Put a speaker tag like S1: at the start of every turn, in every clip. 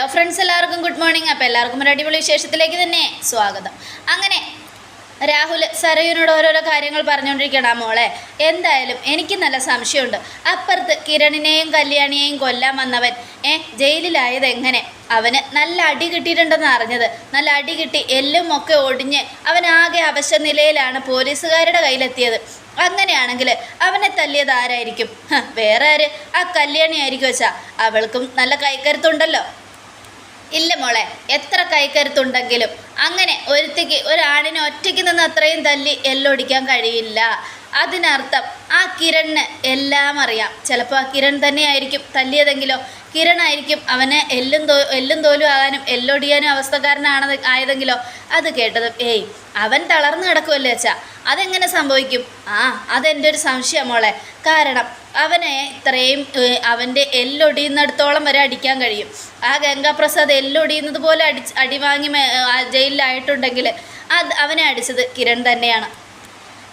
S1: Hello friends എല്ലാവർക്കും good morning അപ്പോൾ എല്ലാവർക്കും ഒരു അടിപൊളി വിശേഷത്തിലേക്ക് തന്നെ സ്വാഗതം. അങ്ങനെ രാഹുൽ സരയുനോട് ഓരോരോ കാര്യങ്ങൾ പറഞ്ഞുകൊണ്ടിരിക്കണം മോളെ. എന്തായാലും എനിക്ക് നല്ല സംശയമുണ്ട്. അപ്പുറത്ത് കിരണിനെയും കല്യാണിയെയും കൊല്ലാൻ വന്നവൻ ഏ ജയിലിലായത് എങ്ങനെ? അവന് നല്ല അടി കിട്ടിയിട്ടുണ്ടെന്ന് അറിഞ്ഞത്. നല്ല അടി കിട്ടി എല്ലും ഒക്കെ ഒടിഞ്ഞ് അവൻ ആകെ അവശ നിലയിലാണ് പോലീസുകാരുടെ കയ്യിലെത്തിയത്. അങ്ങനെയാണെങ്കിൽ അവനെ തല്ലിയത് ആരായിരിക്കും? വേറെ ആര്? ആ കല്യാണി ആയിരിക്കും വെച്ചാ അവൾക്കും നല്ല കൈക്കരുത്തുണ്ടല്ലോ. ഇല്ല മോളെ എത്ര കൈക്കരുത്തുണ്ടെങ്കിലും അങ്ങനെ ഒരുത്തിക്ക് ഒരാണിനെ ഒറ്റയ്ക്ക് നിന്ന് അത്രയും തല്ലി എല്ലൊടിക്കാൻ കഴിയില്ല. അതിനർത്ഥം ആ കിരണിന് എല്ലാം അറിയാം. ചിലപ്പോൾ ആ കിരൺ തന്നെയായിരിക്കും തല്ലിയതെങ്കിലോ കിരണായിരിക്കും അവനെ എല്ലും തോ എല്ലും തോലും ആകാനും എല്ലൊടിയാനും അവസ്ഥക്കാരനാണത് ആയതെങ്കിലോ. അത് കേട്ടതും ഏയ് അവൻ തളർന്നു കിടക്കുമല്ലേ അച്ഛാ? അതെങ്ങനെ സംഭവിക്കും? ആ അതെന്റെ ഒരു സംശയം മോളെ. കാരണം അവനെ ഇത്രയും അവന്റെ എല്ലൊടിയുന്നിടത്തോളം വരെ അടിക്കാൻ കഴിയും. ആ ഗംഗാപ്രസാദ് എല്ലൊടിയുന്നത് പോലെ അടി അടിവാങ്ങി ജയിലിലായിട്ടുണ്ടെങ്കിൽ അത് അവനെ അടിച്ചത് കിരൺ തന്നെയാണ്.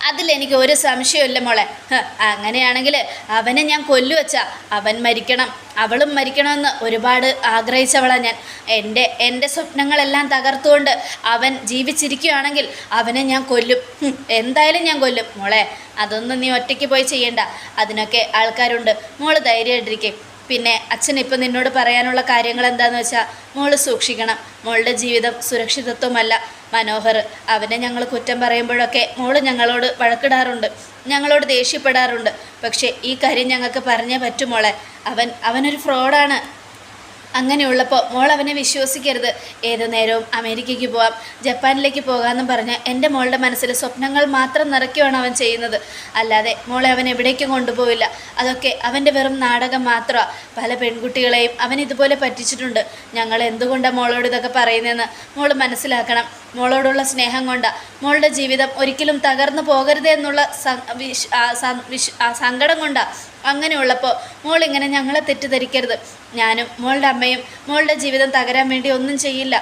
S1: അതിലെനിക്ക് ഒരു സംശയമില്ല മോളെ. അങ്ങനെയാണെങ്കിൽ അവനെ ഞാൻ കൊല്ലുവച്ചാ അവൻ മരിക്കണം. അവളും മരിക്കണമെന്ന് ഒരുപാട് ആഗ്രഹിച്ചവളാണ് ഞാൻ. എന്റെ എന്റെ സ്വപ്നങ്ങളെല്ലാം തകർത്തുകൊണ്ട് അവൻ ജീവിച്ചിരിക്കുകയാണെങ്കിൽ അവനെ ഞാൻ കൊല്ലും. എന്തായാലും ഞാൻ കൊല്ലും. മോളെ അതൊന്നും നീ ഒറ്റയ്ക്ക് പോയി ചെയ്യണ്ട. അതിനൊക്കെ ആൾക്കാരുണ്ട്. മോൾ ധൈര്യമായിട്ടിരിക്കും. പിന്നെ അച്ഛൻ ഇപ്പം നിന്നോട് പറയാനുള്ള കാര്യങ്ങൾ എന്താണെന്ന് വെച്ചാൽ മോൾ സൂക്ഷിക്കണം. മോളുടെ ജീവിതം സുരക്ഷിതത്വമല്ല മനോഹർ. അവനെ ഞങ്ങൾ കുറ്റം പറയുമ്പോഴൊക്കെ മോൾ ഞങ്ങളോട് വഴക്കിടാറുണ്ട് ഞങ്ങളോട് ദേഷ്യപ്പെടാറുണ്ട്. പക്ഷേ ഈ കാര്യം ഞങ്ങൾക്ക് പറഞ്ഞേ പറ്റുമോളെ അവൻ അവനൊരു ഫ്രോഡാണ് അങ്ങനെയുള്ളപ്പോൾ മോൾ അവനെ വിശ്വസിക്കരുത്. ഏതു നേരവും അമേരിക്കയ്ക്ക് പോവാം. ജപ്പാനിലേക്ക് പോകാമെന്നും പറഞ്ഞ് എന്റെ മോളുടെ മനസ്സിൽ സ്വപ്നങ്ങൾ മാത്രം നിറയ്ക്കുകയാണ് അവൻ ചെയ്യുന്നത്. അല്ലാതെ മോളെ അവൻ എവിടേക്കും കൊണ്ടുപോവില്ല. അതൊക്കെ അവന്റെ വെറും നാടകം മാത്രമാണ് പല പെൺകുട്ടികളെയും അവൻ ഇതുപോലെ പറ്റിച്ചിട്ടുണ്ട്. ഞങ്ങൾ എന്തുകൊണ്ടാണ് മോളോട് ഇതൊക്കെ പറയുന്നതെന്ന് മോൾ മനസ്സിലാക്കണം. മോളോടുള്ള സ്നേഹം കൊണ്ട. മോളുടെ ജീവിതം ഒരിക്കലും തകർന്നു പോകരുത് എന്നുള്ള സങ്കടം കൊണ്ടാ. അങ്ങനെയുള്ളപ്പോൾ മോൾ ഇങ്ങനെ ഞങ്ങളെ തെറ്റിദ്ധരിക്കരുത്. ഞാനും മോളുടെ അമ്മയും മോളുടെ ജീവിതം തകരാൻ വേണ്ടി ഒന്നും ചെയ്യില്ല.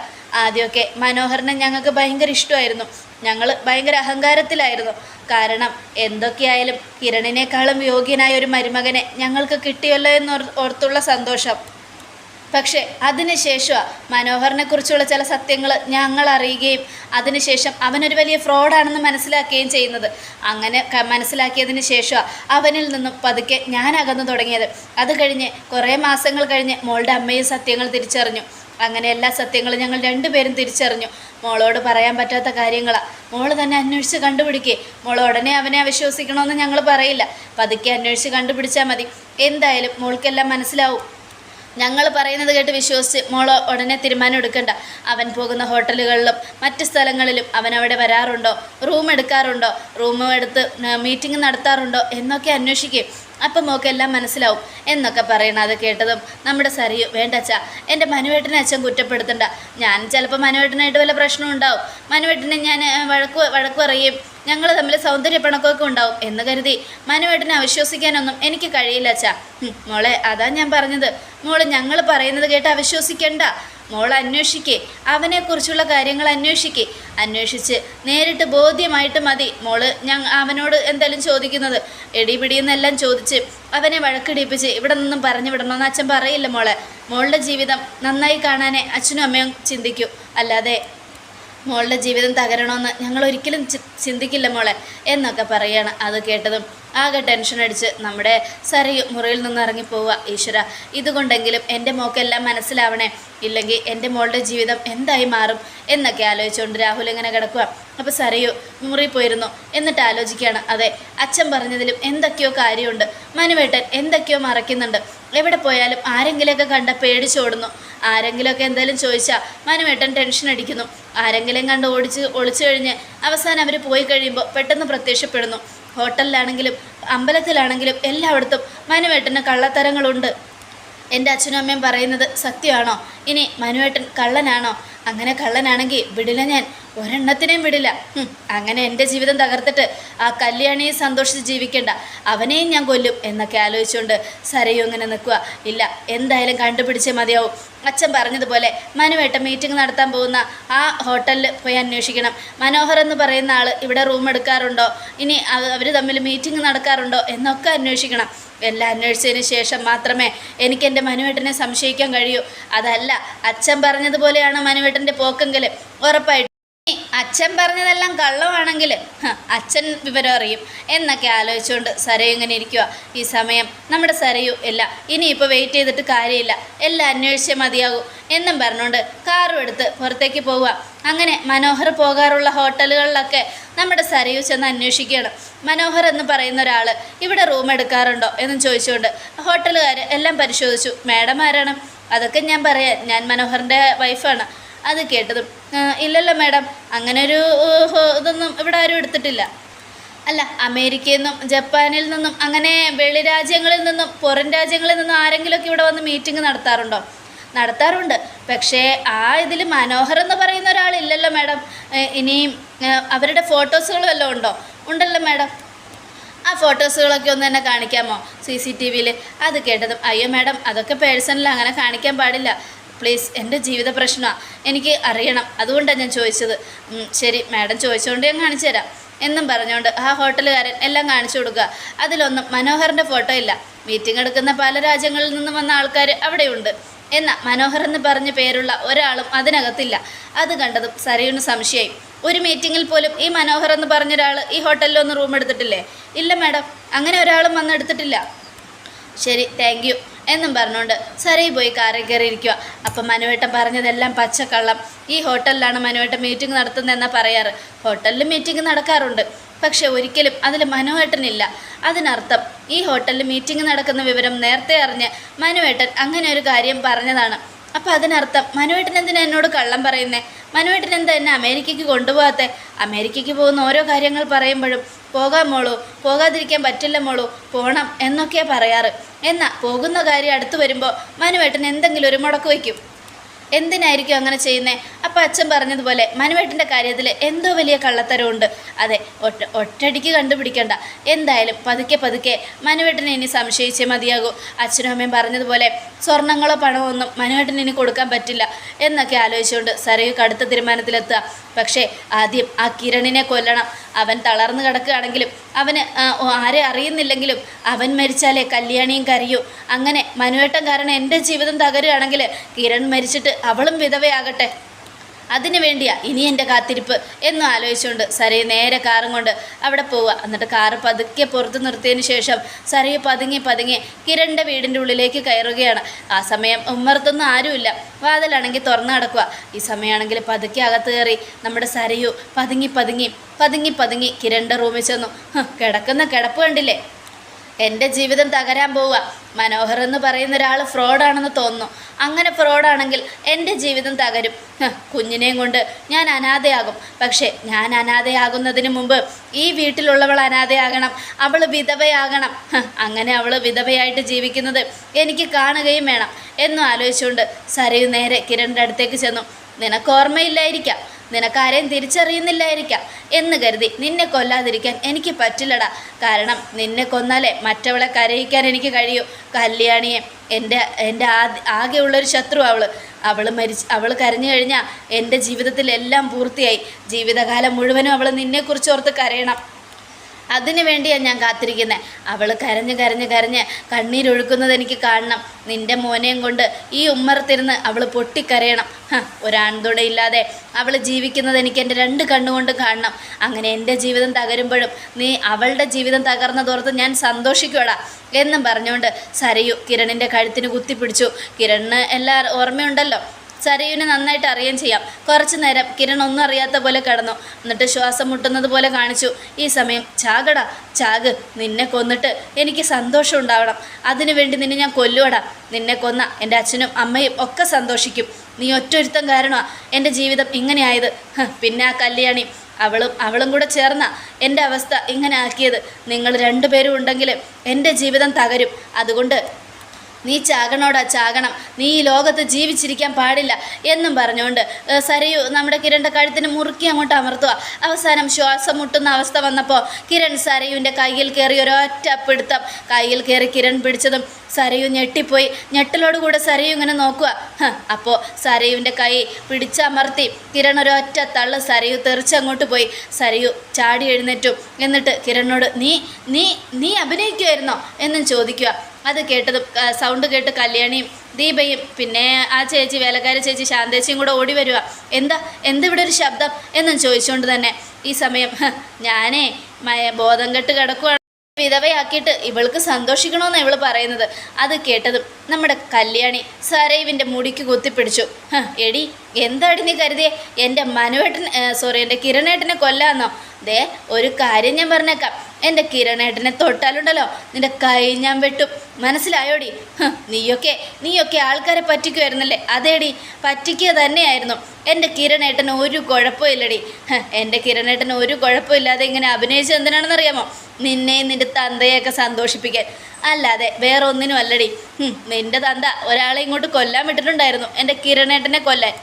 S1: ആദ്യമൊക്കെ മനോഹരനെ ഞങ്ങൾക്ക് ഭയങ്കര ഇഷ്ടമായിരുന്നു. ഞങ്ങൾ ഭയങ്കര അഹങ്കാരത്തിലായിരുന്നു. കാരണം എന്തൊക്കെയായാലും കിരണിനേക്കാളും യോഗ്യനായ ഒരു മരുമകനെ ഞങ്ങൾക്ക് കിട്ടിയല്ലോ എന്നോർ ഓർത്തുള്ള സന്തോഷം. പക്ഷേ അതിനുശേഷമാണ് മനോഹറിനെ കുറിച്ചുള്ള ചില സത്യങ്ങൾ ഞങ്ങൾ അറിയുകയും അതിനുശേഷം അവനൊരു വലിയ ഫ്രോഡാണെന്ന് മനസ്സിലാക്കുകയും ചെയ്യുന്നത്. അങ്ങനെ മനസ്സിലാക്കിയതിന് ശേഷമാണ് അവനിൽ നിന്നും പതുക്കെ ഞാൻ അകന്നു തുടങ്ങിയത്. അത് കഴിഞ്ഞ് കുറേ മാസങ്ങൾ കഴിഞ്ഞ് മോളുടെ അമ്മയും സത്യങ്ങൾ തിരിച്ചറിഞ്ഞു. അങ്ങനെ എല്ലാ സത്യങ്ങളും ഞങ്ങൾ രണ്ടുപേരും തിരിച്ചറിഞ്ഞു. മോളോട് പറയാൻ പറ്റാത്ത കാര്യങ്ങളാണ് മോൾ തന്നെ അന്വേഷിച്ച് കണ്ടുപിടിക്കേ. മോൾ ഉടനെ അവനെ അവിശ്വസിക്കണമെന്ന് ഞങ്ങൾ പറയില്ല. പതുക്കെ അന്വേഷിച്ച് കണ്ടുപിടിച്ചാൽ മതി. എന്തായാലും മോൾക്കെല്ലാം മനസ്സിലാവും. ഞങ്ങൾ പറയുന്നത് കേട്ട് വിശ്വസിച്ച് മോൾ ഉടനെ തീരുമാനം എടുക്കണ്ട. അവൻ പോകുന്ന ഹോട്ടലുകളിലും മറ്റ് സ്ഥലങ്ങളിലും അവൻ അവിടെ വരാറുണ്ടോ? റൂം എടുക്കാറുണ്ടോ? റൂം എടുത്ത് മീറ്റിംഗ് നടത്താറുണ്ടോ? എന്നൊക്കെ അന്വേഷിക്കും അപ്പം മോക്ക് എല്ലാം മനസ്സിലാവും എന്നൊക്കെ പറയണം അത് കേട്ടതും നമ്മുടെ സരിയു വേണ്ടച്ചാ എന്റെ മനുവേട്ടനെ അച്ഛൻ കുറ്റപ്പെടുത്തണ്ട. ഞാൻ ചിലപ്പോൾ മനുവേട്ടനായിട്ട് വല്ല പ്രശ്നവും ഉണ്ടാവും. മനുവേട്ടനെ ഞാൻ വഴക്കു വഴക്ക് പറയും. ഞങ്ങൾ തമ്മിൽ സൗന്ദര്യ പിണക്കമൊക്കെ ഉണ്ടാവും എന്ന് കരുതി മനുവേട്ടനെ അവിശ്വസിക്കാനൊന്നും എനിക്ക് കഴിയില്ല അച്ഛാ. മോളെ അതാ ഞാൻ പറഞ്ഞത്. മോൾ ഞങ്ങൾ പറയുന്നത് കേട്ട് അവിശ്വസിക്കണ്ട. മോൾ അന്വേഷിക്കേ. അവനെക്കുറിച്ചുള്ള കാര്യങ്ങൾ അന്വേഷിക്കേ. അന്വേഷിച്ച് നേരിട്ട് ബോധ്യമായിട്ട് മതി. മോൾ ഞാൻ അവനോട് എന്തായാലും ചോദിക്കുന്നത്? എടി പിടിയെന്നെല്ലാം ചോദിച്ച് അവനെ വഴക്കിടിപ്പിച്ച് ഇവിടെ നിന്നും പറഞ്ഞു വിടണമെന്ന് അച്ഛൻ പറയില്ല മോളെ. മോളുടെ ജീവിതം നന്നായി കാണാനേ അച്ഛനും അമ്മയും ചിന്തിക്കൂ. അല്ലാതെ മോളുടെ ജീവിതം തകരണമെന്ന് ഞങ്ങൾ ഒരിക്കലും ചിന്തിക്കില്ല മോളെ എന്നൊക്കെ പറയാണ്. അത് കേട്ടതും ആകെ ടെൻഷൻ അടിച്ച് നമ്മുടെ സരയു മുറിയിൽ നിന്ന് ഇറങ്ങിപ്പോവുക ഈശ്വര ഇതുകൊണ്ടെങ്കിലും എന്റെ മോക്കെല്ലാം മനസ്സിലാവണേ. ഇല്ലെങ്കിൽ എന്റെ മോളുടെ ജീവിതം എന്തായി മാറും? എന്നൊക്കെ ആലോചിച്ചുകൊണ്ട് രാഹുൽ ഇങ്ങനെ കിടക്കുക. അപ്പോൾ സരയു മുറിയിൽ പോയിരുന്നു. എന്നിട്ട് ആലോചിക്കുകയാണ്. അതെ അച്ഛൻ പറഞ്ഞതിലും എന്തൊക്കെയോ കാര്യമുണ്ട്. മനുവേട്ടൻ എന്തൊക്കെയോ മറയ്ക്കുന്നുണ്ട്. എവിടെ പോയാലും ആരെങ്കിലുമൊക്കെ കണ്ട പേടിച്ചോടുന്നു ആരെങ്കിലുമൊക്കെ എന്തെങ്കിലും ചോദിച്ചാൽ മനുവേട്ടൻ ടെൻഷൻ അടിക്കുന്നു. ആരെങ്കിലും കണ്ട് ഓടിച്ച് ഒളിച്ചു കഴിഞ്ഞ് അവസാനം അവർ പോയി കഴിയുമ്പോൾ പെട്ടെന്ന് പ്രത്യക്ഷപ്പെടുന്നു. ഹോട്ടലിലാണെങ്കിലും അമ്പലത്തിലാണെങ്കിലും എല്ലായിടത്തും മനുവേട്ടന് കള്ളത്തരങ്ങളുണ്ട്. എന്റെ അച്ഛനും അമ്മയും പറയുന്നത് സത്യമാണോ? ഇനി മനുവേട്ടൻ കള്ളനാണോ? അങ്ങനെ കള്ളനാണെങ്കിൽ വിടില്ല ഞാൻ. ഒരെണ്ണത്തിനെയും വിടില്ല. അങ്ങനെ എന്റെ ജീവിതം തകർത്തിട്ട് ആ കല്യാണിയെ സന്തോഷിച്ച് ജീവിക്കേണ്ട. അവനെയും ഞാൻ കൊല്ലും എന്നൊക്കെ ആലോചിച്ചുകൊണ്ട് സരയു ഇങ്ങനെ നിൽക്കുക ഇല്ല എന്തായാലും കണ്ടുപിടിച്ചേ മതിയാവും. അച്ഛൻ പറഞ്ഞതുപോലെ മനുവേട്ട മീറ്റിംഗ് നടത്താൻ പോകുന്ന ആ ഹോട്ടലിൽ പോയി അന്വേഷിക്കണം. മനോഹർ എന്ന് പറയുന്ന ആൾ ഇവിടെ റൂം എടുക്കാറുണ്ടോ? ഇനി അവർ തമ്മിൽ മീറ്റിംഗ് നടക്കാറുണ്ടോ? എന്നൊക്കെ അന്വേഷിക്കണം. എല്ലാം അന്വേഷിച്ചതിന് ശേഷം മാത്രമേ എനിക്ക് എന്റെ മനുവേട്ടനെ സംശയിക്കാൻ കഴിയൂ. അതല്ല അച്ഛൻ പറഞ്ഞതുപോലെയാണ് മനുവേട്ടന്റെ പോക്കെങ്കിൽ ഉറപ്പായിട്ടും അച്ഛൻ പറഞ്ഞതെല്ലാം കള്ളമാണെങ്കിൽ അച്ഛൻ വിവരം അറിയും. എന്നൊക്കെ ആലോചിച്ചുകൊണ്ട് സരയു ഇങ്ങനെ ഇരിക്കുക ഈ സമയം നമ്മുടെ സരയു ഇല്ല. ഇനിയിപ്പോൾ വെയിറ്റ് ചെയ്തിട്ട് കാര്യമില്ല. എല്ലാം അന്വേഷിച്ചേ മതിയാകും എന്നും പറഞ്ഞുകൊണ്ട് കാറും എടുത്ത് പുറത്തേക്ക് പോവുക. അങ്ങനെ മനോഹർ പോകാറുള്ള ഹോട്ടലുകളിലൊക്കെ നമ്മുടെ സരയു ചെന്ന് അന്വേഷിക്കുകയാണ്. മനോഹർ എന്ന് പറയുന്ന ഒരാൾ ഇവിടെ റൂം എടുക്കാറുണ്ടോ എന്നും ചോദിച്ചുകൊണ്ട് ഹോട്ടലുകാർ എല്ലാം പരിശോധിച്ചു. മാഡം ആരാണ്? അതൊക്കെ ഞാൻ പറയാം. ഞാൻ മനോഹറിന്റെ വൈഫാണ് അത് കേട്ടതും "ആ, ഇല്ലല്ലോ മാഡം. അങ്ങനെ ഒരു ഇതൊന്നും ഇവിടെ ആരും എടുത്തിട്ടില്ല. അല്ല അമേരിക്കയിൽ നിന്നും ജപ്പാനിൽ നിന്നും അങ്ങനെ വെളി രാജ്യങ്ങളിൽ നിന്നും പുറം രാജ്യങ്ങളിൽ നിന്നും ആരെങ്കിലുമൊക്കെ ഇവിടെ വന്ന് മീറ്റിംഗ് നടത്താറുണ്ടോ? നടത്താറുണ്ട്. പക്ഷേ ആ ഇതിൽ മനോഹർ എന്ന് പറയുന്ന ഒരാളില്ലല്ലോ മാഡം. ഇനിയും അവരുടെ ഫോട്ടോസുകൾ വല്ലതും ഉണ്ടോ? ഉണ്ടല്ലോ മാഡം. ആ ഫോട്ടോസുകളൊക്കെ ഒന്ന് തന്നെ കാണിക്കാമോ? സി സി ടി വിയിൽ. അത് കേട്ടതും അയ്യോ മാഡം അതൊക്കെ പേഴ്സണൽ അങ്ങനെ കാണിക്കാൻ പാടില്ല. പ്ലീസ് എന്റെ ജീവിത പ്രശ്നമാണ് എനിക്ക് അറിയണം. അതുകൊണ്ടാണ് ഞാൻ ചോദിച്ചത്. ശരി മാഡം ചോദിച്ചുകൊണ്ട് ഞാൻ കാണിച്ചു തരാം. എന്നും പറഞ്ഞുകൊണ്ട് ആ ഹോട്ടലുകാരൻ എല്ലാം കാണിച്ചു കൊടുക്കുക. അതിലൊന്നും മനോഹറിന്റെ ഫോട്ടോ ഇല്ല. മീറ്റിംഗ് എടുക്കുന്ന പല രാജ്യങ്ങളിൽ നിന്നും വന്ന ആൾക്കാർ അവിടെയുണ്ട്. എന്നാൽ മനോഹർ എന്ന് പറഞ്ഞ പേരുള്ള ഒരാളും അതിനകത്തില്ല. അത് കണ്ടതും സരയുന് സംശയമായി ഒരു മീറ്റിങ്ങിൽ പോലും ഈ മനോഹർ എന്ന് പറഞ്ഞ ഒരാൾ ഈ ഹോട്ടലിൽ ഒന്ന് റൂം എടുത്തിട്ടില്ലേ? ഇല്ല മാഡം. അങ്ങനെ ഒരാളും വന്നെടുത്തിട്ടില്ല ശരി താങ്ക് എന്നും പറഞ്ഞുകൊണ്ട് സരയി പോയി കാറിൽ കയറിയിരിക്കുക അപ്പം മനുവേട്ടൻ പറഞ്ഞതെല്ലാം പച്ചക്കള്ളം. ഈ ഹോട്ടലിലാണ് മനുവേട്ടൻ മീറ്റിംഗ് നടത്തുന്നതെന്നാണ് പറയാറ്. ഹോട്ടലിൽ മീറ്റിംഗ് നടക്കാറുണ്ട്. പക്ഷെ ഒരിക്കലും അതിൽ മനുവേട്ടനില്ല. അതിനർത്ഥം ഈ ഹോട്ടലിൽ മീറ്റിംഗ് നടക്കുന്ന വിവരം നേരത്തെ അറിഞ്ഞ് മനുവേട്ടൻ അങ്ങനെ ഒരു കാര്യം പറഞ്ഞതാണ്. അപ്പം അതിനർത്ഥം മനുവേട്ടൻ എന്തിനാ എന്നോട് കള്ളം പറയുന്നേ? മനുവേട്ടൻ എന്താ എന്നെ അമേരിക്കയ്ക്ക് കൊണ്ടുപോകാത്തെ? അമേരിക്കയ്ക്ക് പോകുന്ന ഓരോ കാര്യങ്ങൾ പറയുമ്പോഴും പോകാം മോളൂ പോകാതിരിക്കാൻ പറ്റില്ല മോളൂ പോണം എന്നൊക്കെയാ പറയാറ്. എന്നാൽ പോകുന്ന കാര്യം അടുത്ത് വരുമ്പോൾ മനുവേട്ടൻ എന്തെങ്കിലും ഒരു മുടക്ക് വയ്ക്കും. എന്തിനായിരിക്കും അങ്ങനെ ചെയ്യുന്നേ? അപ്പം അച്ഛൻ പറഞ്ഞതുപോലെ മനുവേട്ടന്റെ കാര്യത്തിൽ എന്തോ വലിയ കള്ളത്തരമുണ്ട് അതെ ഒറ്റ ഒറ്റടിക്ക് കണ്ടുപിടിക്കണ്ട. എന്തായാലും പതുക്കെ പതുക്കെ മനുവേട്ടനെ ഇനി സംശയിച്ചേ മതിയാകൂ. അച്ഛനും അമ്മയും പറഞ്ഞതുപോലെ സ്വർണങ്ങളോ പണമോ ഒന്നും മനുവേട്ടന് ഇനി കൊടുക്കാൻ പറ്റില്ല എന്നൊക്കെ ആലോചിച്ചുകൊണ്ട് സരയു കടുത്ത തീരുമാനത്തിലെത്തുക. പക്ഷേ ആദ്യം ആ കിരണിനെ കൊല്ലണം. അവൻ തളർന്നു കിടക്കുകയാണെങ്കിലും അവന് ആരെ അറിയുന്നില്ലെങ്കിലും അവൻ മരിച്ചാലേ കല്യാണിയും കരയൂ. അങ്ങനെ മനുവേട്ടൻ കാരണം എന്റെ ജീവിതം തകരുകയാണെങ്കിൽ കിരൺ മരിച്ചിട്ട് അവളും വിധവയാകട്ടെ. അതിനു വേണ്ടിയാ ഇനി എന്റെ കാത്തിരിപ്പ് എന്ന് ആലോചിച്ചുകൊണ്ട് സരയെ നേരെ കാറും കൊണ്ട് അവിടെ പോവുക. എന്നിട്ട് കാറ് പതുക്കെ പുറത്ത് നിർത്തിയതിന് ശേഷം സരയെ പതുങ്ങി പതുങ്ങി കിരണിന്റെ വീടിന്റെ ഉള്ളിലേക്ക് കയറുകയാണ്. ആ സമയം ഉമ്മർത്തൊന്നും ആരുമില്ല. വാതിലാണെങ്കിൽ തുറന്നു കിടക്കുക ഈ സമയമാണെങ്കിൽ പതുക്കെ അകത്ത് കയറി നമ്മുടെ സരയു പതുങ്ങി പതുങ്ങി പതുങ്ങി പതുങ്ങി കിരണിന്റെ റൂമിൽ ചെന്നു. കിടക്കുന്ന കിടപ്പ് കണ്ടില്ലേ? എന്റെ ജീവിതം തകരാൻ പോവുക. മനോഹർ എന്ന് പറയുന്ന ഒരാൾ ഫ്രോഡാണെന്ന് തോന്നുന്നു. അങ്ങനെ ഫ്രോഡാണെങ്കിൽ എന്റെ ജീവിതം തകരും. കുഞ്ഞിനെയും കൊണ്ട് ഞാൻ അനാഥയാകും. പക്ഷേ ഞാൻ അനാഥയാകുന്നതിന് മുമ്പ് ഈ വീട്ടിലുള്ളവൾ അനാഥയാകണം. അവൾ വിധവയാകണം. അങ്ങനെ അവൾ വിധവയായിട്ട് ജീവിക്കുന്നത് എനിക്ക് കാണുകയും വേണം. എന്നും ആലോചിച്ചുകൊണ്ട് സരയു നേരെ കിരണിന്റെ അടുത്തേക്ക് ചെന്നു. നിനക്ക് ഓർമ്മയില്ലായിരിക്കാം. നിനക്കാരെയും തിരിച്ചറിയുന്നില്ലായിരിക്കാം എന്ന് കരുതി നിന്നെ കൊല്ലാതിരിക്കാൻ എനിക്ക് പറ്റില്ലടാ. കാരണം നിന്നെ കൊന്നാലേ മറ്റവളെ കരയിക്കാൻ എനിക്ക് കഴിയൂ. കല്യാണിയെ എന്റെ എന്റെ ആദ്യ ആകെയുള്ളൊരു ശത്രു അവൾ അവൾ മരിച്ച് അവൾ കരഞ്ഞു കഴിഞ്ഞാൽ എന്റെ ജീവിതത്തിലെല്ലാം പൂർത്തിയായി. ജീവിതകാലം മുഴുവനും അവൾ നിന്നെക്കുറിച്ച് ഓർത്ത് കരയണം. അതിനു വേണ്ടിയാണ് ഞാൻ കാത്തിരിക്കുന്നത് അവൾ കരഞ്ഞ് കരഞ്ഞ് കരഞ്ഞ് കണ്ണീരൊഴുക്കുന്നത് എനിക്ക് കാണണം. നിന്റെ മോനെയും കൊണ്ട് ഈ ഉമ്മറത്തിരുന്ന് അവൾ പൊട്ടിക്കരയണം. ഒരാൺതുണയില്ലാതെ അവൾ ജീവിക്കുന്നത് എനിക്ക് എന്റെ രണ്ട് കണ്ണുകൊണ്ട് കാണണം. അങ്ങനെ എന്റെ ജീവിതം തകരുമ്പോഴും നീ അവളുടെ ജീവിതം തകർന്നതോർത്ത് ഞാൻ സന്തോഷിക്കുവടാ എന്നും പറഞ്ഞുകൊണ്ട് സരയു കിരണിന്റെ കഴുത്തിന് കുത്തിപ്പിടിച്ചു. കിരണിന് എല്ലാ ഓർമ്മയുണ്ടല്ലോ? സരയുവിന് നന്നായിട്ട് അറിയാൻ ചെയ്യാം. കുറച്ചു നേരം കിരൺ ഒന്നും അറിയാത്ത പോലെ കിടന്നു. എന്നിട്ട് ശ്വാസം മുട്ടുന്നത് പോലെ കാണിച്ചു. ഈ സമയം ചാകട ചാക് നിന്നെ കൊന്നിട്ട് എനിക്ക് സന്തോഷം ഉണ്ടാവണം. അതിനു വേണ്ടി നിന്നെ ഞാൻ കൊല്ലുവടാ. നിന്നെ കൊന്ന എന്റെ അച്ഛനും അമ്മയും ഒക്കെ സന്തോഷിക്കും. നീ ഒറ്റൊരുത്തം കാരണമാണ് എന്റെ ജീവിതം ഇങ്ങനെയായത്. പിന്നെ ആ കല്യാണി. അവളും അവളും കൂടെ ചേർന്ന എന്റെ അവസ്ഥ ഇങ്ങനെ ആക്കിയത്. നിങ്ങൾ രണ്ടുപേരും ഉണ്ടെങ്കിൽ എന്റെ ജീവിതം തകരും. അതുകൊണ്ട് നീ ചാകണോടാ ചാകണം. നീ ഈ ലോകത്ത് ജീവിച്ചിരിക്കാൻ പാടില്ല എന്നും പറഞ്ഞുകൊണ്ട് സരയു നമ്മുടെ കിരണിന്റെ കഴുത്തിന് മുറുക്കി അങ്ങോട്ട് അമർത്തുക. അവസാനം ശ്വാസം മുട്ടുന്ന അവസ്ഥ വന്നപ്പോൾ കിരൺ സരയുവിന്റെ കയ്യിൽ കയറി ഒരൊറ്റ പിടുത്തം. കയ്യിൽ കയറി കിരൺ പിടിച്ചതും സരയു ഞെട്ടിപ്പോയി. ഞെട്ടലോടുകൂടെ സരയു ഇങ്ങനെ നോക്കുക. അപ്പോൾ സരയുവിന്റെ കൈ പിടിച്ചമർത്തി കിരൺ ഒരൊറ്റ തള്ള് സരയു തെറിച്ചങ്ങോട്ട് പോയി. സരയു ചാടി എഴുന്നേറ്റു. എന്നിട്ട് കിരണിനോട് നീ നീ നീ അഭിനയിക്കുമായിരുന്നോ എന്നും ചോദിക്കുക. അത് കേട്ടത് സൗണ്ട് കേട്ട് കല്യാണിയും ദീപയും പിന്നെ ആ ചേച്ചി വേലക്കാരി ചേച്ചി ശാന്തേച്ചിയും കൂടെ ഓടി വരിക. എന്താ എന്തിവിടെ ഒരു ശബ്ദം എന്നും ചോദിച്ചുകൊണ്ട് തന്നെ ഈ സമയം ഞാനേ ബോധം കെട്ട് കിടക്കുവാണ്. വിധവയാക്കിയിട്ട് ഇവൾക്ക് സന്തോഷിക്കണമെന്ന് ഇവൾ പറയുന്നത്. അത് കേട്ടതും നമ്മുടെ കല്യാണി സരൈവിന്റെ മുടിക്ക് കുത്തിപ്പിടിച്ചു. "ഹ, എടി എന്താടി നീ കരുതിയേ? എന്റെ മനുവേട്ടൻ സോറി എന്റെ കിരണേട്ടനെ കൊല്ലാന്നോ? ദേ ഒരു കാര്യം ഞാൻ പറഞ്ഞേക്കാം. എന്റെ കിരണേട്ടനെ തൊട്ടാലുണ്ടല്ലോ നിന്റെ കൈ ഞാൻ വെട്ടും. മനസ്സിലായോടി? നീയൊക്കെ നീയൊക്കെ ആൾക്കാരെ പറ്റിക്കുമായിരുന്നല്ലേ അതേടി പറ്റിക്കുക തന്നെയായിരുന്നു. എന്റെ കിരണേട്ടന് ഒരു കുഴപ്പമില്ലടി. എന്റെ കിരണേട്ടന് ഒരു കുഴപ്പമില്ലാതെ ഇങ്ങനെ അഭിനയിച്ചത് എന്തിനാണെന്നറിയാമോ? നിന്നെയും നിന്റെ തന്തയെയൊക്കെ സന്തോഷിപ്പിക്കാൻ. അല്ലാതെ വേറെ ഒന്നിനും അല്ലടി നിന്റെ തന്ത ഒരാളെ ഇങ്ങോട്ട് കൊല്ലാൻ വിട്ടിട്ടുണ്ടായിരുന്നു. എന്റെ കിരണേട്ടനെ കൊല്ലാൻ.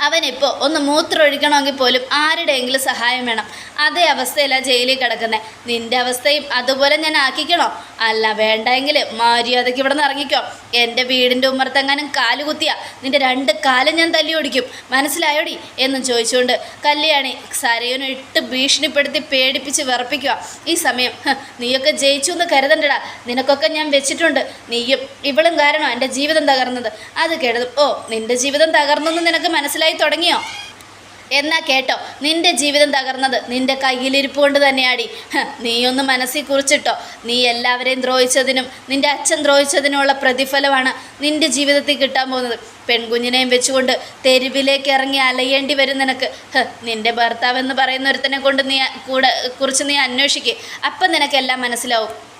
S1: അവനിപ്പോൾ ഒന്ന് മൂത്രമൊഴിക്കണമെങ്കിൽ പോലും ആരുടെയെങ്കിലും സഹായം വേണം. അതേ അവസ്ഥയിലാണ് ജയിലിൽ കിടക്കുന്നത് നിന്റെ അവസ്ഥയും അതുപോലെ ഞാൻ ആക്കിക്കണോ? അല്ല വേണ്ടെങ്കിൽ മര്യാദയ്ക്ക് ഇവിടെ നിന്ന് ഇറങ്ങിക്കോ. എന്റെ വീടിന്റെ ഉമ്മർത്തെങ്ങാനും കാൽ കുത്തിയാ നിന്റെ രണ്ട് കാലും ഞാൻ തല്ലി ഓടിക്കും. മനസ്സിലായോടി? എന്നും ചോദിച്ചുകൊണ്ട് കല്യാണി സരയുനെ ഇട്ട് ഭീഷണിപ്പെടുത്തി പേടിപ്പിച്ച് വിറപ്പിക്കുക. ഈ സമയം നീയൊക്കെ ജയിച്ചു എന്ന് കരുതണ്ടടാ. നിനക്കൊക്കെ ഞാൻ വെച്ചിട്ടുണ്ട്. നീയും ഇവളും കാരണം എന്റെ ജീവിതം തകർന്നത്. അത് കേട്ടതും ഓ നിന്റെ ജീവിതം തകർന്നെന്ന് നിനക്ക് മനസ്സിലായി. തുടങ്ങിയോ? എന്നാ കേട്ടോ നിന്റെ ജീവിതം തകർന്നത് നിന്റെ കയ്യിലിരിപ്പ് കൊണ്ട് തന്നെയാടി. നീയൊന്ന് മനസ്സിൽ കുറിച്ചിട്ടോ. നീ എല്ലാവരെയും ദ്രോഹിച്ചതിനും നിന്റെ അച്ഛൻ ദ്രോഹിച്ചതിനുമുള്ള പ്രതിഫലമാണ് നിന്റെ ജീവിതത്തിൽ കിട്ടാൻ പോകുന്നത്. പെൺകുഞ്ഞിനെയും വെച്ചുകൊണ്ട് തെരുവിലേക്ക് ഇറങ്ങി അലയേണ്ടി വരും നിനക്ക്. നിന്റെ ഭർത്താവ് എന്ന് പറയുന്ന ഒരുത്തനെ കൊണ്ട് നീ കൂടെ കുറിച്ച് നീ അന്വേഷിക്കുക അപ്പം നിനക്കെല്ലാം മനസ്സിലാവും.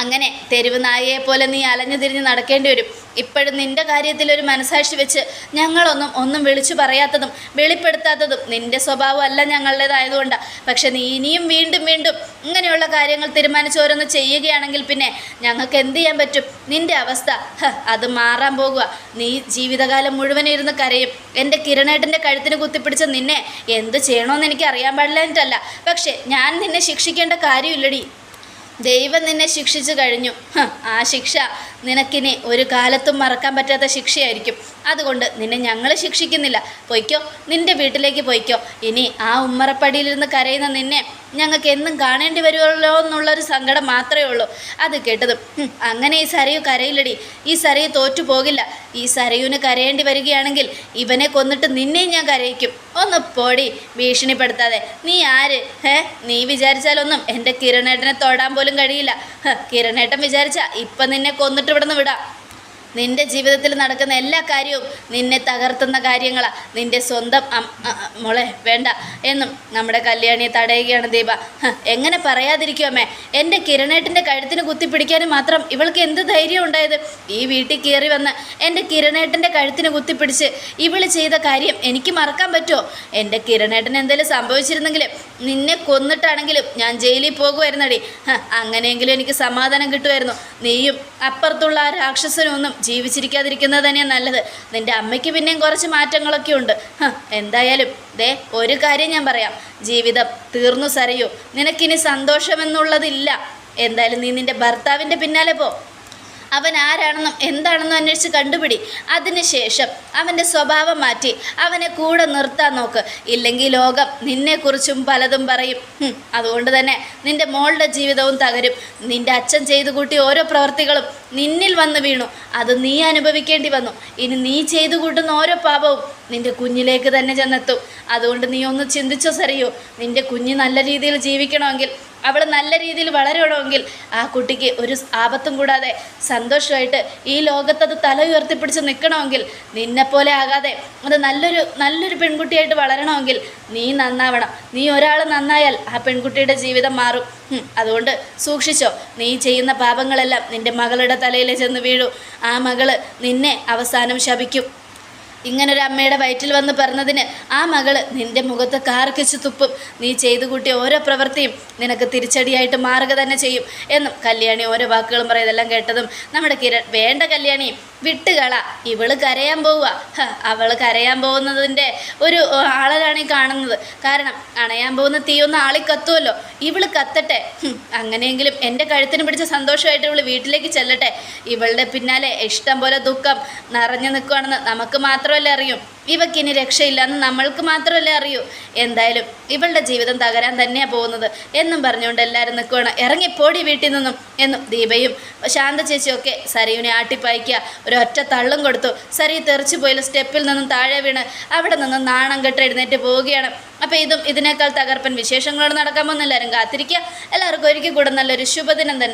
S1: അങ്ങനെ തെരുവ് നായയെ പോലെ നീ അലഞ്ഞു തിരിഞ്ഞ് നടക്കേണ്ടി വരും. ഇപ്പോഴും നിന്റെ കാര്യത്തിൽ ഒരു മനസാക്ഷി വെച്ച് ഞങ്ങളൊന്നും ഒന്നും വിളിച്ചു പറയാത്തതും വെളിപ്പെടുത്താത്തതും നിന്റെ സ്വഭാവം അല്ല ഞങ്ങളുടേതായതുകൊണ്ടാണ് പക്ഷെ നീ ഇനിയും വീണ്ടും വീണ്ടും ഇങ്ങനെയുള്ള കാര്യങ്ങൾ തീരുമാനിച്ച് ഓരോന്ന് ചെയ്യുകയാണെങ്കിൽ പിന്നെ ഞങ്ങൾക്ക് എന്ത് ചെയ്യാൻ പറ്റും? നിന്റെ അവസ്ഥ അത് മാറാൻ പോകുക. നീ ജീവിതകാലം മുഴുവൻ ഇരുന്ന് കരയും. എന്റെ കിരണേട്ടന്റെ കഴുത്തിന് കുത്തിപ്പിടിച്ച നിന്നെ എന്ത് ചെയ്യണമെന്ന് എനിക്ക് അറിയാൻ പാടില്ല എന്നിട്ടല്ല പക്ഷേ ഞാൻ നിന്നെ ശിക്ഷിക്കേണ്ട കാര്യമില്ലടി. ദൈവം നിന്നെ ശിക്ഷിച്ചു കഴിഞ്ഞു. ആ ശിക്ഷ നിനക്കിനി ഒരു കാലത്തും മറക്കാൻ പറ്റാത്ത ശിക്ഷയായിരിക്കും. അതുകൊണ്ട് നിന്നെ ഞങ്ങൾ ശിക്ഷിക്കുന്നില്ല. പൊയ്ക്കോ നിന്റെ വീട്ടിലേക്ക് പൊയ്ക്കോ. ഇനി ആ ഉമ്മറപ്പടിയിലിരുന്ന് കരയുന്ന നിന്നെ ഞങ്ങൾക്ക് എന്നും കാണേണ്ടി വരുമല്ലോ എന്നുള്ളൊരു സങ്കടം മാത്രമേ ഉള്ളൂ. അത് കേട്ടതും അങ്ങനെ ഈ സരയു കരയില്ലടി. ഈ സരയു തോറ്റു പോകില്ല ഈ സരയുവിന് കരയേണ്ടി വരികയാണെങ്കിൽ ഇവനെ കൊന്നിട്ട് നിന്നെയും ഞാൻ കരയിക്കും. ഒന്ന് പൊടി ഭീഷണിപ്പെടുത്താതെ. നീ ആര്? ഹേ നീ വിചാരിച്ചാലൊന്നും എന്റെ കിരണേട്ടനെ തൊടാൻ പോലും കഴിയില്ല. കിരണേട്ടൻ വിചാരിച്ച ഇപ്പം നിന്നെ കൊന്നിട്ട് ഇവിടെ നിന്ന് വിടാം. നിന്റെ ജീവിതത്തിൽ നടക്കുന്ന എല്ലാ കാര്യവും നിന്നെ തകർത്തുന്ന കാര്യങ്ങളാണ് നിന്റെ സ്വന്തം മോളെ വേണ്ട. എന്നും നമ്മുടെ കല്യാണിയെ തടയുകയാണ് ദീപ. എങ്ങനെ പറയാതിരിക്കുമേ എന്റെ കിരണേട്ടന്റെ കഴുത്തിന് കുത്തിപ്പിടിക്കാനും മാത്രം ഇവൾക്ക് എന്ത് ധൈര്യം ഉണ്ടായത്? ഈ വീട്ടിൽ കയറി വന്ന് എന്റെ കിരണേട്ടന്റെ കഴുത്തിന് കുത്തിപ്പിടിച്ച് ഇവൾ ചെയ്ത കാര്യം എനിക്ക് മറക്കാൻ പറ്റുമോ? എന്റെ കിരണേട്ടൻ എന്തെങ്കിലും സംഭവിച്ചിരുന്നെങ്കിൽ നിന്നെ കൊന്നിട്ടാണെങ്കിലും ഞാൻ ജയിലിൽ പോകുമായിരുന്നടി. അങ്ങനെയെങ്കിലും എനിക്ക് സമാധാനം കിട്ടുമായിരുന്നു. നീയും അപ്പുറത്തുള്ള ആ രാക്ഷസനും ഒന്നും ജീവിച്ചിരിക്കാതിരിക്കുന്നത് തന്നെയാണ് നല്ലത്. നിന്റെ അമ്മയ്ക്ക് പിന്നെയും കുറച്ച് മാറ്റങ്ങളൊക്കെ ഉണ്ട്. എന്തായാലും ദേ ഒരു കാര്യം ഞാൻ പറയാം. ജീവിതം തീർന്നു സരയോ. നിനക്കിനി സന്തോഷമെന്നുള്ളതില്ല. എന്തായാലും നീ നിന്റെ ഭർത്താവിന്റെ പിന്നാലെ പോ. അവൻ ആരാണെന്നും എന്താണെന്നും അന്വേഷിച്ച് കണ്ടുപിടി. അതിനുശേഷം അവന്റെ സ്വഭാവം മാറ്റി അവനെ കൂടെ നിർത്താൻ നോക്ക്. ഇല്ലെങ്കിൽ ലോകം നിന്നെക്കുറിച്ചും പലതും പറയും. അതുകൊണ്ട് തന്നെ നിന്റെ മോളുടെ ജീവിതവും തകരും. നിന്റെ അച്ഛൻ ചെയ്തു കൂട്ടിയ ഓരോ പ്രവർത്തികളും നിന്നിൽ വന്ന് വീണു. അത് നീ അനുഭവിക്കേണ്ടി വന്നു. ഇനി നീ ചെയ്തു കൂട്ടുന്ന ഓരോ പാപവും നിന്റെ കുഞ്ഞിലേക്ക് തന്നെ ചെന്നെത്തും. അതുകൊണ്ട് നീ ഒന്ന് ചിന്തിച്ചോ സറിയോ നിന്റെ കുഞ്ഞ് നല്ല രീതിയിൽ ജീവിക്കണമെങ്കിൽ അവൾ നല്ല രീതിയിൽ വളരണമെങ്കിൽ ആ കുട്ടിക്ക് ഒരു ആപത്തും കൂടാതെ സന്തോഷമായിട്ട് ഈ ലോകത്തത് തല ഉയർത്തിപ്പിടിച്ച് നിൽക്കണമെങ്കിൽ നിന്നെപ്പോലെ ആകാതെ അത് നല്ലൊരു നല്ലൊരു പെൺകുട്ടിയായിട്ട് വളരണമെങ്കിൽ നീ നന്നാവണം. നീ ഒരാൾ നന്നായാൽ ആ പെൺകുട്ടിയുടെ ജീവിതം മാറും. അതുകൊണ്ട് സൂക്ഷിച്ചോ. നീ ചെയ്യുന്ന പാപങ്ങളെല്ലാം നിന്റെ മകളുടെ തലയിൽ ചെന്ന് വീഴും. ആ മകൾ നിന്നെ അവസാനം ശപിക്കും. ഇങ്ങനൊരു അമ്മയുടെ വയറ്റിൽ വന്ന് പറഞ്ഞതിന് ആ മകൾ നിന്റെ മുഖത്ത് കാർക്കിച്ച് തുപ്പും. നീ ചെയ്തു കൂട്ടിയ ഓരോ പ്രവൃത്തിയും നിനക്ക് തിരിച്ചടിയായിട്ട് മാറുക തന്നെ ചെയ്യും. എന്നും കല്യാണി ഓരോ വാക്കുകളും പറയതെല്ലാം കേട്ടതും നമ്മുടെ കിരൺ വേണ്ട കല്യാണി. വിട്ടുകള. ഇവൾ കരയാൻ പോവുക അവൾ കരയാൻ പോകുന്നതിന്റെ ഒരു ആളലാണ് ഈ കാണുന്നത്. കാരണം അണയാൻ പോകുന്ന തീയൊന്ന് ആളി കത്തുമല്ലോ ഇവൾ കത്തട്ടെ. അങ്ങനെയെങ്കിലും എന്റെ കഴുത്തിന് പിടിച്ച സന്തോഷമായിട്ട് ഇവൾ വീട്ടിലേക്ക് ചെല്ലട്ടെ. ഇവളുടെ പിന്നാലെ ഇഷ്ടം പോലെ ദുഃഖം നിറഞ്ഞു നിൽക്കുകയാണെന്ന് നമുക്ക് മാത്രമല്ലേ അറിയൂ. ഇവക്കിനി രക്ഷയില്ലെന്ന് നമ്മൾക്ക് മാത്രമല്ലേ അറിയൂ. എന്തായാലും ഇവളുടെ ജീവിതം തകരാൻ തന്നെയാണ് പോകുന്നത്. എന്നും പറഞ്ഞുകൊണ്ട് എല്ലാവരും നിൽക്കുകയാണ് ഇറങ്ങിപ്പോടി വീട്ടിൽ നിന്നും എന്നും ദീപയും ശാന്ത ചേച്ചിയൊക്കെ സരയുവിനെ ആട്ടിപ്പായിക്കുക ഒരൊറ്റ തള്ളും കൊടുത്തു. സരി തെറിച്ചു പോയില്ല. സ്റ്റെപ്പിൽ നിന്നും താഴെ വീണ് അവിടെ നിന്നും നാണം കെട്ട് എഴുന്നേറ്റ് പോവുകയാണ്. അപ്പോൾ ഇതും ഇതിനേക്കാൾ തകർപ്പൻ വിശേഷങ്ങളോട് നടക്കാമെന്ന് എല്ലാവരും കാത്തിരിക്കുക എല്ലാവർക്കും ഒരിക്കൽ കൂടെ നല്ലൊരു ശുഭദിനം തന്നെ.